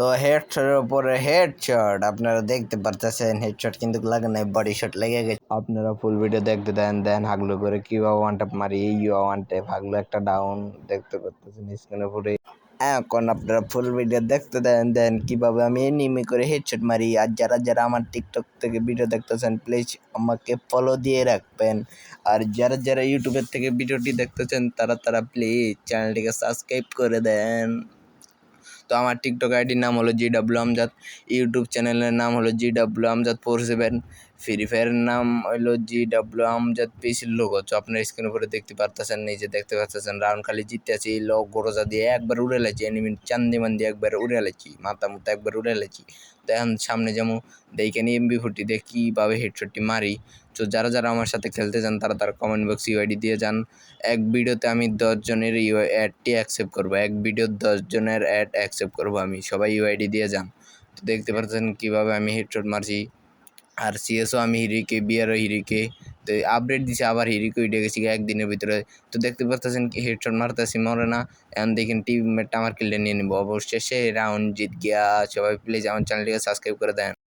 তো হেডশটের উপরে head shot আপনারা দেখতে পারতেছেন হেড শট কিন্তু লাগে নাই বডি শট লেগে গেছে। আপনারা ফুল ভিডিও দেখতে দেন দেন হাগলো করে কীভাবে ওয়ান ট্যাপ মারি ইউ ওয়ান ট্যাপ হাগলো একটা ডাউন দেখতে পারতেছেন স্ক্রিনে পুরো এখন আপনারা ফুল ভিডিও দেখতে দেন দেন কীভাবে আমি এনিমি করে হেডশট মারি। আর যারা যারা আমার টিকটক থেকে ভিডিও দেখতেছেন প্লিজ আমাকে ফলো দিয়ে রাখবেন। আর যারা যারা ইউটিউবের থেকে ভিডিওটি দেখতেছেন, তারা তারা প্লিজ চ্যানেলটিকে সাবস্ক্রাইব করে দেন। তো আমার টিকটক আইডির নাম হলো জি ডাব্লু আমজাদ ইউটিউব চ্যানেলের নাম হলো G W Amjad four seven free ফায়ারের নাম হলো জি ডাব্লু আমজাদ পিসির লোক হচ্ছে আপনার স্ক্রিন উপরে দেখতে পারতেছেন নিজে দেখতে পারতেছেন রাউন্ড খালি জিততে আছি লোক গোরজা দিয়ে একবার উড়ে লেছি এনিমি চান্দি মান্দি একবার উড়ে লেছি মাথা মুথা একবার উড়ে লেছি তো এখন সামনে যেমন দেখে নিয়ে এমবি ফুটি দিয়ে কীভাবে হেডশটটি মারি তো যারা যারা আমার সাথে খেলতে চান, তারা তারা কমেন্ট বক্স ইউআইডি দিয়ে যান। এক ভিডিওতে আমি দশজনের ইউ অ্যাডটি অ্যাকসেপ্ট করব। এক ভিডিও দশজনের অ্যাড অ্যাকসেপ্ট করব আমি। সবাই ইউআইডি দিয়ে যান। তো দেখতে পাচ্ছেন কীভাবে আমি হেডশট মারছি। আর সিএসও আমি হিরিকে বিয়ারও হিরিকে। তো আপডেট দিছে, আবার হিরিকে উঠে গেছি একদিনের ভিতরে। তো দেখতে পারতেছেন কি হেডশট মারতেছি, মরে না। এখন দেখেন টিমমেটটা আমার কিলে নিয়ে নেব। অবশেষে রাউন্ড জিত গিয়া সবাই প্লিজ আমার চ্যানেলটিকে সাবস্ক্রাইব করে দেন।